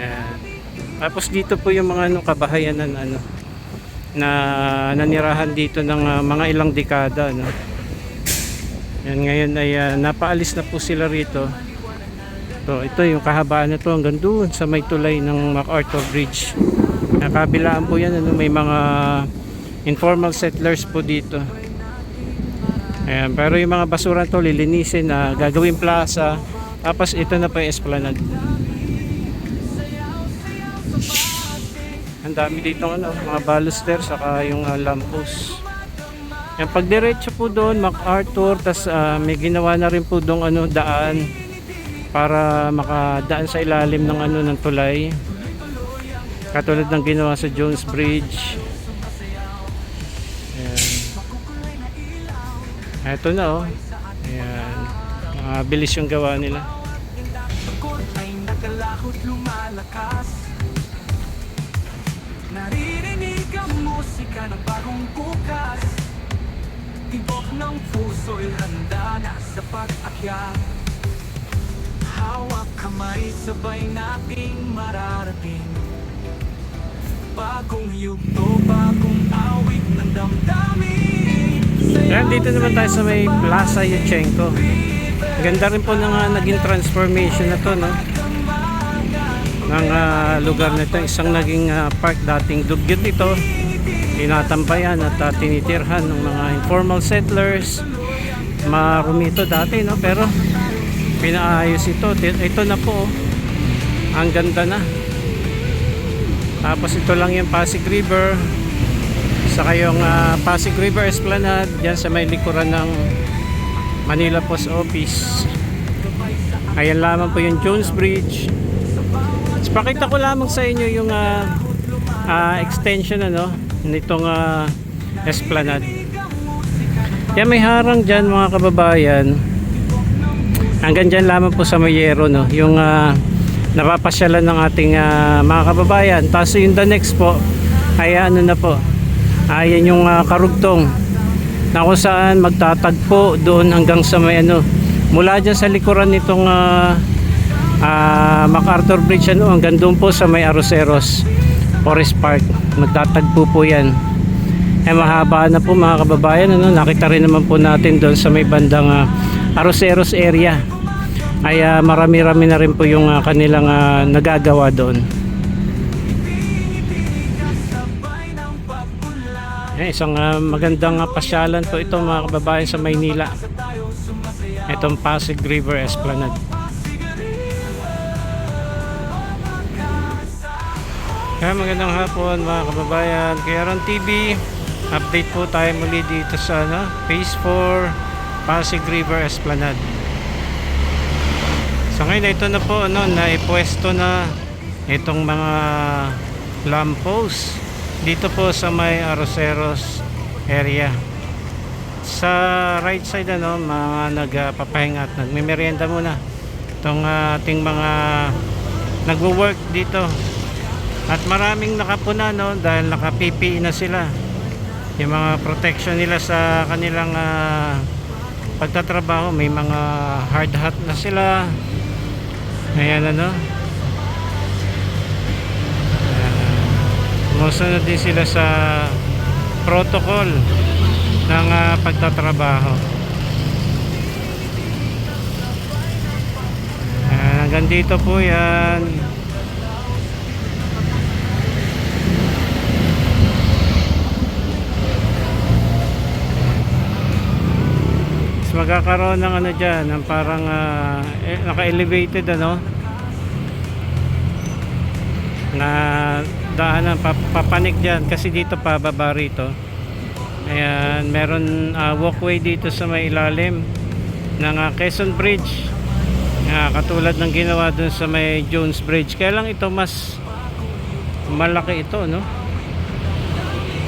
Ayan. Tapos dito po yung mga ano, kabahayan na ano, na nanirahan dito ng ah, mga ilang dekada. No? Yan ngayon ay ah, napaalis na po sila rito. So, ito yung kahabaan na to hanggang doon sa may tulay ng MacArthur Bridge. Nakabilaan po yan, ano, may mga informal settlers po dito. Ayan, pero yung mga basura to lilinisin na gagawin plaza. Tapos ito na po yung esplanade. Dami dito ano, mga baluster saka yung uh, lampos. Yan pag diretso po doon MacArthur tas ah, may ginawa na rin po doon ano daan para makadaan sa ilalim ng ano ng tulay. Katulad ng ginawa sa Jones Bridge. Ayan. Ito na oh. Ayan. Mabilis yung gawa nila. Ay nakalahot lumalakas Naririnig ang musika ng bagong bukas. Tibok ng puso'y handa na sa pag-akyat. Hawak kamay sabay nating mararating. Bagong yugto, bagong awit ng damdamin. Ayan, dito naman tayo sa may Plaza Yuchenko. Ganda rin po ng ah, naging transformation na to, no? Ng ah, lugar na ito. Isang naging ah, park dating dugyot ito. Tinatambayan at ah, tinitirhan ng mga informal settlers. Marumi ito dati, no? Pero pinaayos ito. Ito na po, oh. Ang ganda na. Tapos ito lang yung Pasig River saka yung ah, Pasig River Esplanade dyan sa may likuran ng Manila Post Office ayan lamang po yung Jones Bridge so, pakita ko lamang sa inyo yung ah, ah, extension ano nitong ah, Esplanade. Yan may harang dyan mga kababayan. Hanggang dyan lamang po sa Mayero no? Yung ah, napapasyalan ng ating ah, mga kababayan. Tapos yung the next po ay ano na po? Ayan yung ah, karugtong na kung saan magtatagpo doon hanggang sa may ano mula dyan sa likuran nitong ah, ah, MacArthur Bridge ano, hanggang doon po sa may Aroseros Forest Park magtatagpo po yan eh mahaba na po mga kababayan ano, nakita rin naman po natin doon sa may bandang ah, Aroseros area ay ah, marami-rami na rin po yung ah, kanilang ah, nagagawa doon Eh, isang ah, magandang ah, pasyalan po ito mga kababayan sa Maynila. Itong Pasig River Esplanade. Kaya magandang hapon mga kababayan. Kaya Ron TV, update po tayo muli dito sa ano, Phase 4 Pasig River Esplanade. So ngayon ito na po ano, na ipwesto na itong mga lamppost dito po sa may Aroseros area. Sa right side ano, mga nagpapahinga at nagmimerienda muna. Itong ah, ating mga nagwo-work dito. At maraming nakapuna no dahil naka-PPE na sila. Yung mga protection nila sa kanilang ah, pagtatrabaho, may mga hard hat na sila. Ayan ano. Sumusunod din sila sa protocol ng ah, pagtatrabaho. Ayan, hanggang dito po yan. Mas magkakaroon ng ano dyan, ng parang ah, eh, naka-elevated ano? Na daanan pap- papanik dyan kasi dito pababa rito. Ayan meron ah, walkway dito sa may ilalim ng ah, Quezon Bridge. Ah, katulad ng ginawa dun sa may Jones Bridge. Kaya lang ito mas malaki ito no?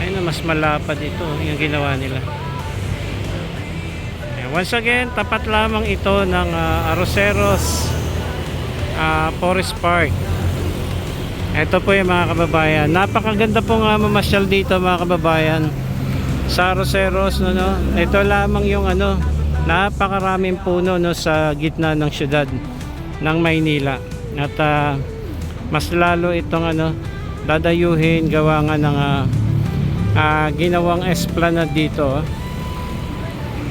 Ayun mas malapad ito yung ginawa nila once again tapat lamang ito ng ah, Aroseros ah, Forest Park ito po yung mga kababayan. Napakaganda po nga mamasyal dito mga kababayan. Sa Roseros, no, no? Ito lamang yung ano, napakaraming puno no, sa gitna ng syudad ng Maynila. At ah, mas lalo itong ano dadayuhin gawa nga ng ah, ah, ginawang esplanade dito oh.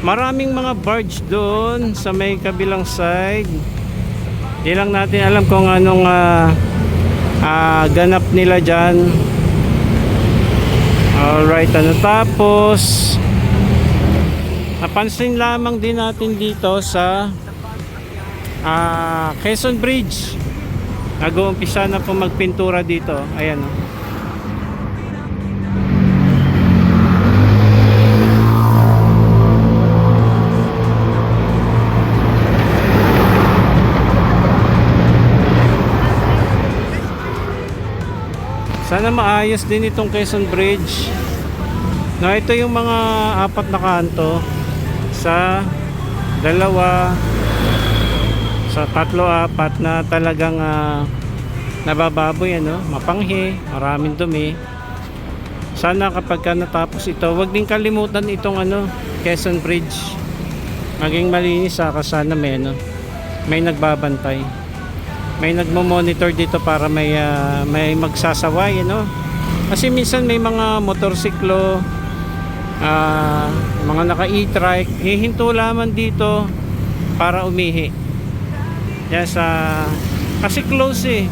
Maraming mga barge doon sa may kabilang side. Di lang natin alam kung anong ah, ah, ganap nila dyan. Alright ano tapos napansin lamang din natin dito sa ah, Quezon Bridge. Nag-uumpisa na po magpintura dito. Ayan oh. Sana maayos din itong Quezon Bridge. Na ito yung mga apat na kanto sa dalawa sa tatlo apat na talagang ah, nabababoy ano, mapanghi, maraming dumi. Sana kapag ka natapos ito, wag din kalimutan itong ano, Quezon Bridge. Maging malinis saka sana may ano, may nagbabantay may nagmo-monitor dito para may ah, may magsasaway no? Kasi minsan may mga motorsiklo ah, mga naka e-trike hihinto lamang dito para umihi. Yan sa kasi close eh.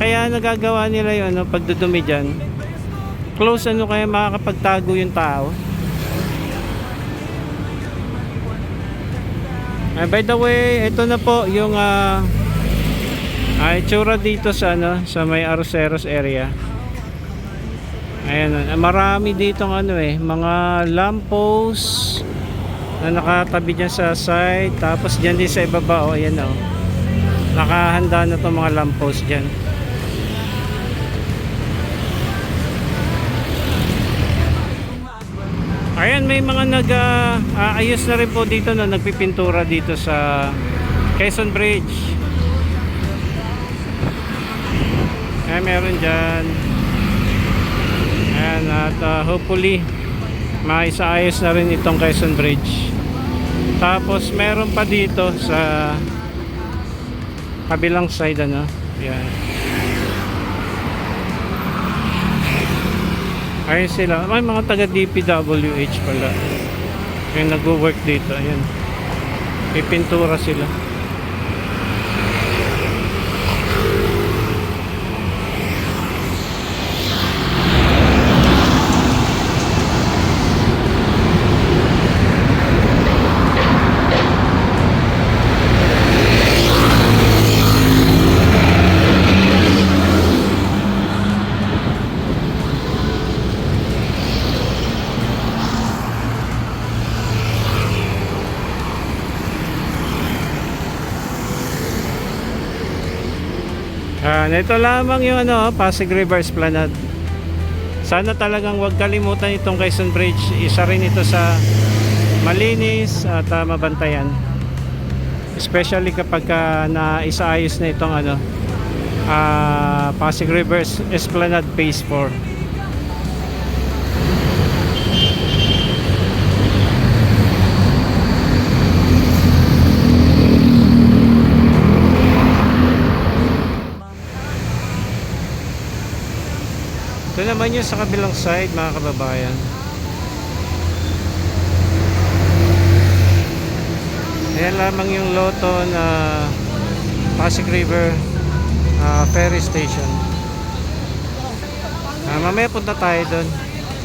Kaya nagagawa nila yun ano, pagdudumi dyan. Close ano kaya makakapagtago yung tao. Ah, by the way, ito na po yung ah, ay, itsura dito sa ano, sa may Arroceros area. Ayan, ah, marami dito ng ano eh, mga lamppost na nakatabi dyan sa side. Tapos dyan din sa ibaba, oh, ayan oh. Nakahanda na itong mga lamppost dyan. Ayan, may mga nag ah, aayos na rin po dito na nagpipintura dito sa Quezon Bridge. Ayan, meron dyan. Ayan, at uh, hopefully, maisaayos na rin itong Quezon Bridge. Tapos, meron pa dito sa kabilang side, ano. Ayan. Ayun sila. May mga taga DPWH pala. Yung nagwo-work dito. Ayan. Pipintura sila. Ito lamang yung ano, Pasig River Esplanade. Sana talagang wag kalimutan itong Quezon Bridge. Isa rin ito sa malinis at ah, mabantayan. Especially kapag ka naisaayos na itong ano, ah, Pasig River Es- Esplanade Phase 4. Naman yung sa kabilang side mga kababayan. Ayan lamang yung loto na Pasig River ah, Ferry Station. Ah, mamaya punta tayo doon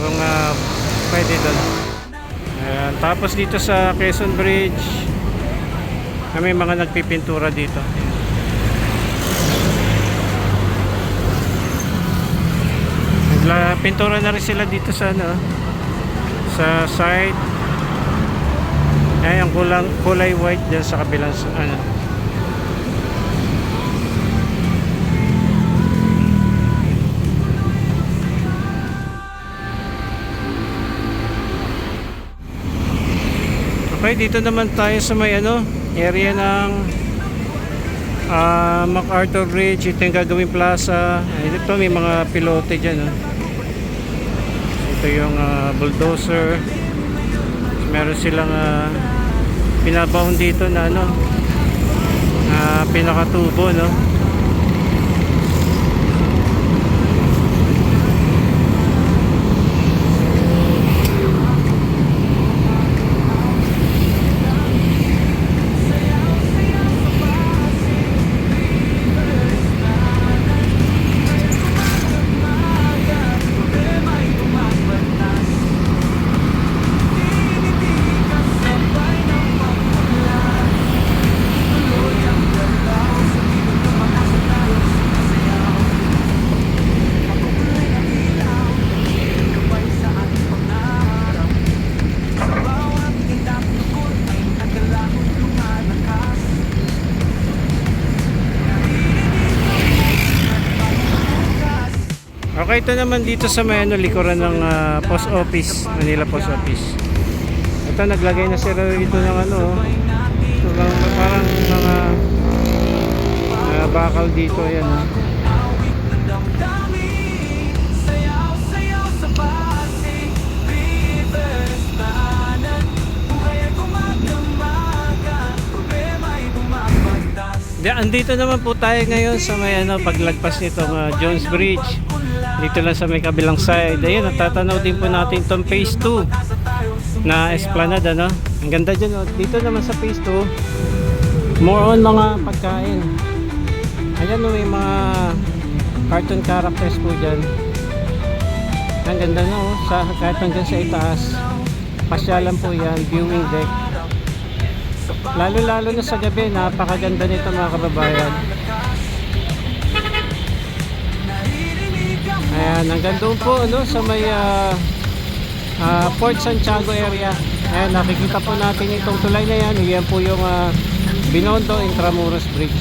kung ah, pwede doon. Ayan, tapos dito sa Quezon Bridge kami mga nagpipintura dito. Nagla pintura na rin sila dito sa ano sa side. Ay ang kulang kulay white diyan sa kabilang ano. Okay, dito naman tayo sa may ano, area ng ah, MacArthur Ridge. Ito yung gagawing plaza. Ito may mga pilote dyan. Oh. Ito yung ah, bulldozer. Meron silang uh, pinabahon dito na ano na pinakatubo no Ito naman dito sa may ano, likuran ng ah, post office, Manila Post Office. Ito, naglagay na sila dito ng ano, oh. ito lang, parang mga ah, bakal dito, ayan. Oh. Andito naman po tayo ngayon sa may ano, paglagpas nitong ah, Jones Bridge. Dito lang sa may kabilang side. Ayun, natatanaw din po natin itong phase 2 na esplanade, ano? Ang ganda dyan, oh. Dito naman sa phase 2, more on mga pagkain. Ayan, oh, may mga cartoon characters po dyan. Ang ganda na, oh. Sa, kahit hanggang sa itaas. Pasyalan po yan, viewing deck. Lalo-lalo na sa gabi, napakaganda nito mga kababayan. Doon po ano, sa may ah, ah, Port Santiago area. Ayan, nakikita po natin itong tulay na yan. Yan po yung ah, Binondo Intramuros Bridge.